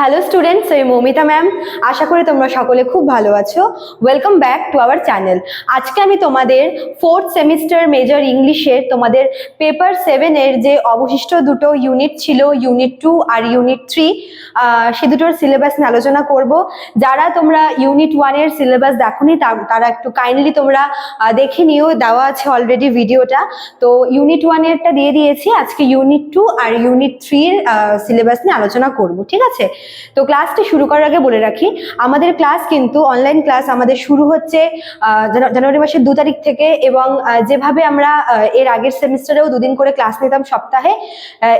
Hello students আমি Moumita ma'am আশা করি তোমরা সকলে খুব ভালো আছো। Welcome back to our channel আজকে আমি তোমাদের ফোর্থ সেমিস্টার মেজর ইংলিশের তোমাদের পেপার সেভেনের যে অবশিষ্ট দুটো ইউনিট ছিল ইউনিট টু আর ইউনিট থ্রি সে দুটোর সিলেবাস নিয়ে আলোচনা করব। যারা তোমরা ইউনিট ওয়ানের সিলেবাস দেখোনি তারা একটু কাইন্ডলি তোমরা দেখে নিও। দেওয়া আছে অলরেডি ভিডিওটা তো ইউনিট ওয়ানেরটা দিয়ে দিয়েছি। আজকে ইউনিট টু আর ইউনিট থ্রির সিলেবাস নিয়ে আলোচনা করব, ঠিক আছে? তো ক্লাসটি শুরু করার আগে বলে রাখি, আমাদের ক্লাস কিন্তু অনলাইন ক্লাস আমাদের শুরু হচ্ছে জানুয়ারি মাসের দু তারিখ থেকে এবং যেভাবে আমরা এর আগের সেমিস্টারেও দুদিন করে ক্লাস নিতাম সপ্তাহে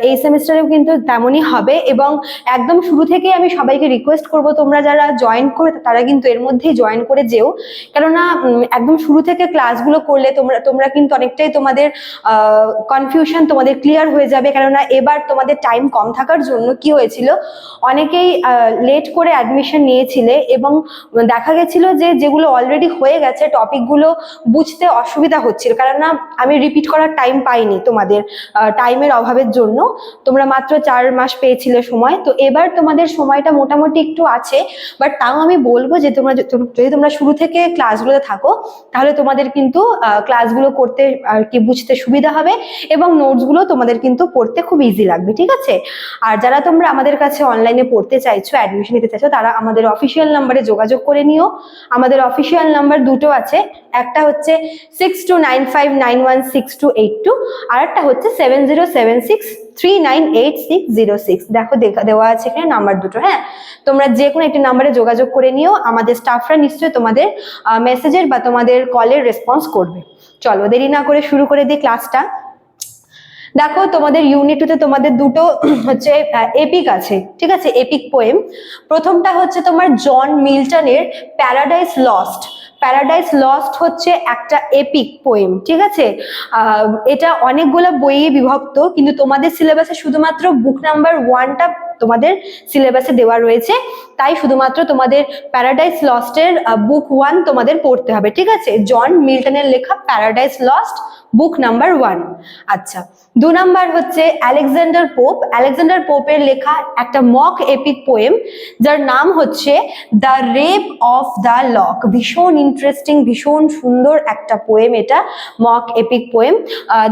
এই সেমিস্টারেও কিন্তু তেমনই হবে এবং একদম শুরু থেকেই আমি সবাইকে রিকোয়েস্ট করব, তোমরা যারা জয়েন করে, তারা কিন্তু এর মধ্যেই জয়েন করে যেও। কেননা একদম শুরু থেকে ক্লাসগুলো করলে তোমরা তোমরা কিন্তু অনেকটাই তোমাদের কনফিউশন তোমাদের ক্লিয়ার হয়ে যাবে। কেননা, এবার তোমাদের টাইম কম থাকার জন্য কি হয়েছিল? অনেকেই লেট করে অ্যাডমিশন নিয়েছিলে এবং দেখা গেছিল যে যেগুলো অলরেডি হয়ে গেছে টপিকগুলো বুঝতে অসুবিধা হচ্ছিল। কারণ না, আমি রিপিট করার টাইম পাইনি তোমাদের টাইমের অভাবের জন্য। তোমরা মাত্র চার মাস পেয়েছিলে সময়। তো এবার তোমাদের সময়টা মোটামুটি একটু আছে বাট তাও আমি বলব যে তোমরা যদি তোমরা শুরু থেকে ক্লাসগুলোতে থাকো, তাহলে তোমাদের কিন্তু ক্লাসগুলো করতে আর কি বুঝতে সুবিধা হবে এবং নোটসগুলো তোমাদের কিন্তু পড়তে খুব ইজি লাগবে, ঠিক আছে? আর যারা তোমরা আমাদের কাছে অনলাইনে পড়তে চাইছো অ্যাডমিশন নিতে চাইছো, তারা আমাদের অফিসিয়াল নাম্বারে যোগাযোগ করে নিও। আমাদের অফিসিয়াল নাম্বার দুটো আছে, একটা হচ্ছে six two nine five nine one six two eight two আর একটা হচ্ছে seven zero seven six three nine eight six zero six দেখা দেওয়া আছে এখানে নাম্বার দুটো হ্যাঁ? তোমরা যে কোনো একটি নাম্বারে যোগাযোগ করে নিও, আমাদের স্টাফরা নিশ্চয়ই তোমাদের মেসেজের বা তোমাদের কলের রেসপন্স করবে। চলো, দেরি না করে শুরু করে দিই ক্লাসটা দেখো, তোমাদের ইউনিট টুতে তোমাদের দুটো, হচ্ছে এপিক আছে, ঠিক আছে? এপিক পোয়েম প্রথমটা হচ্ছে তোমার জন মিল্টনের প্যারাডাইস লস্ট প্যারাডাইস লস্ট হচ্ছে একটা এপিক পোয়েম ঠিক আছে? এটা অনেকগুলো বইয়ে বিভক্ত, কিন্তু তোমাদের সিলেবাসে শুধুমাত্র বুক নাম্বার ওয়ানটা তোমাদের সিলেবাসে দেওয়া রয়েছে। তাই শুধুমাত্র তোমাদের প্যারাডাইস লস্টের বুক ওয়ান তোমাদের পড়তে হবে, ঠিক আছে? জন মিল্টনের লেখা Paradise Lost book number one আচ্ছা দু নাম্বার হচ্ছে আলেকজান্ডার পোপ আলেকজান্ডার পোপের লেখা একটা মক এপিক পোয়েম যার নাম হচ্ছে the rape of the lock ভীষণ ইন্টারেস্টিং ভীষণ সুন্দর একটা পোয়েম এটা mock epic poem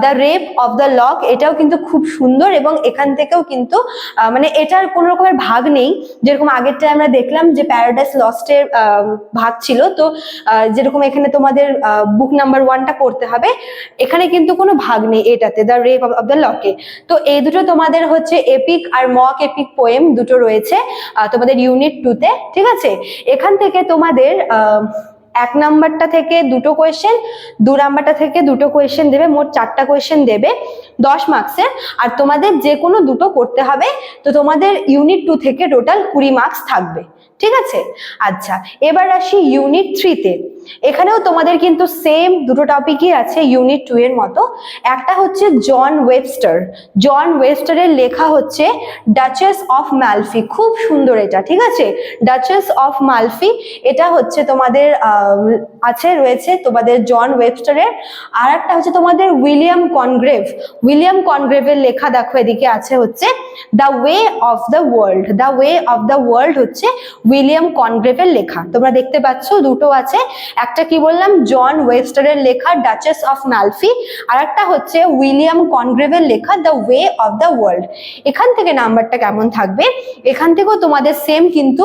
the rape of the lock এটাও কিন্তু খুব সুন্দর এবং এখান থেকেও কিন্তু মানে এটার কোনো রকমের ভাগ নেই। যেরকম আগেরটা আমরা দেখলাম যে প্যারাডাইস লস্টের ভাগ ছিল, তো যেরকম এখানে তোমাদের বুক নাম্বার ওয়ানটা করতে হবে এখানে কিন্তু কোনো ভাগ নেই এটাতে দ্য রেপ অফ দ্য লকে তো এই দুটো তোমাদের হচ্ছে এপিক আর মক এপিক পোয়েম দুটো রয়েছে তোমাদের ইউনিট টুতে ঠিক আছে? এখান থেকে তোমাদের এক নাম্বারটা থেকে দুটো কোয়েশ্চেন দু নাম্বারটা থেকে দুটো কোয়েশ্চেন দেবে, মোট চারটা কোয়েশ্চেন দেবে, দশ মার্কসের আর তোমাদের যে কোনো দুটো করতে হবে, তো তোমাদের ইউনিট টু থেকে টোটাল কুড়ি মার্কস থাকবে। ঠিক আছে? আচ্ছা এবার আসি ইউনিট থ্রিতে এখানেও তোমাদের কিন্তু সেম দুটো টপিকই আছে ইউনিট টু এর মতো। একটা হচ্ছে জন ওয়েবস্টার। জন ওয়েবস্টারের লেখা হচ্ছে ডাচেস অফ মালফি খুব সুন্দর এটা, ঠিক আছে? ডাচেস অফ মালফি এটা হচ্ছে তোমাদের আছে, রয়েছে তোমাদের জন ওয়েবস্টারের। আর একটা হচ্ছে তোমাদের উইলিয়াম কনগ্রেভ। উইলিয়াম কনগ্রেভের লেখা দেখো, এদিকে আছে হচ্ছে the way of the world the way of the world হচ্ছে উইলিয়াম কনগ্রেভের লেখা। তোমরা দেখতে পাচ্ছ দুটো আছে। একটা কি বললাম? জন ওয়েবস্টারের লেখা ডাচেস অফ মালফি আর একটা হচ্ছে উইলিয়াম কনগ্রেভের লেখা the way of the world এখান থেকে নাম্বারটা কেমন থাকবে? এখান থেকেও তোমাদের সেম কিন্তু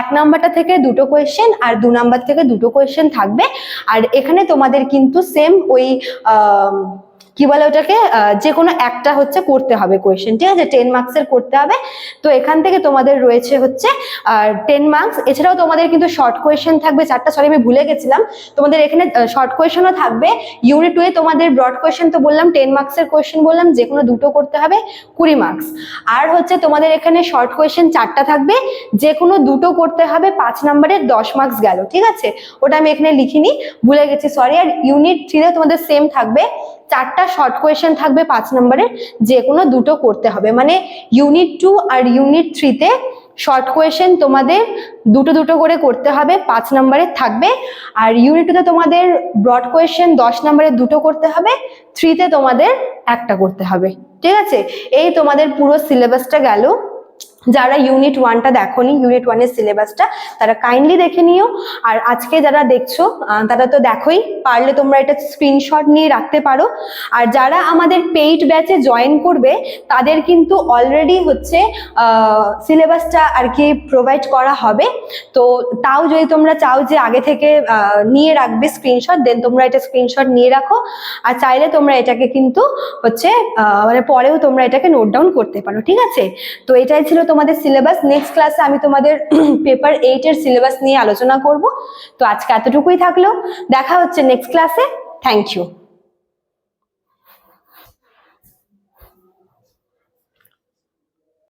এক নাম্বারটা থেকে দুটো কোয়েশ্চেন আর দু নাম্বার থেকে দুটো কোয়েশ্চেন থাকবে। আর এখানে তোমাদের কিন্তু সেম ওই কি বলে ওটাকে? যে কোনো একটা হচ্ছে করতে হবে কোয়েশ্চেন ঠিক আছে? টেন মার্কসের করতে হবে। তো এখান থেকে তোমাদের রয়েছে হচ্ছে, আর টেন মার্কস এছাড়াও তোমাদের কিন্তু শর্ট কোয়েশ্চেন থাকবে, চারটা সরি আমি ভুলে গেছিলাম। তোমাদের এখানে শর্ট কোয়েশ্চেনও থাকবে। ইউনিট টু এ তোমাদের ব্রড কোয়েশ্চেন তো বললাম টেন মার্কসের কোয়েশ্চেন বললাম যে কোনো দুটো করতে হবে, কুড়ি মার্কস আর হচ্ছে তোমাদের এখানে শর্ট কোয়েশ্চেন চারটা থাকবে যে কোনো দুটো করতে হবে, পাঁচ নাম্বারের দশ মার্কস গেল, ঠিক আছে? ওটা আমি এখানে লিখিনি, ভুলে গেছি সরি আর ইউনিট থ্রিতে তোমাদের সেম থাকবে চারটা শর্ট কোয়েশ্চেন থাকবে পাঁচ নম্বরের যে কোনো দুটো করতে হবে। মানে ইউনিট টু আর ইউনিট থ্রিতে শর্ট কোয়েশ্চেন তোমাদের দুটো দুটো করে করতে হবে, পাঁচ নম্বরের থাকবে। আর ইউনিট টুতে তোমাদের ব্রড কোয়েশ্চেন দশ নম্বরের দুটো করতে হবে থ্রিতে তোমাদের একটা করতে হবে। ঠিক আছে? এই তোমাদের পুরো সিলেবাসটা গেল। যারা ইউনিট ওয়ানটা দেখোনি ইউনিট ওয়ানের সিলেবাসটা তারা কাইন্ডলি দেখে নিও। আর আজকে যারা দেখছ তারা তো দেখোই, পারলে তোমরা এটা স্ক্রিনশট নিয়ে রাখতে পারো। আর যারা আমাদের পেইড ব্যাচে জয়েন করবে, তাদের কিন্তু অলরেডি হচ্ছে সিলেবাসটা আর কি প্রোভাইড করা হবে। তো তাও যদি তোমরা চাও যে আগে থেকে নিয়ে রাখবে স্ক্রিনশট দেন তোমরা এটা স্ক্রিনশট নিয়ে রাখো। আর চাইলে তোমরা এটাকে কিন্তু হচ্ছে মানে পরেও তোমরা এটাকে নোট ডাউন করতে পারো, ঠিক আছে? তো এটাই ছিল তোমাদের সিলেবাস নেক্সট ক্লাসে আমি তোমাদের পেপার এইটের সিলেবাস নিয়ে আলোচনা করব। তো আজকে এতটুকুই থাকল। দেখা হচ্ছে নেক্সট ক্লাসে থ্যাংক ইউ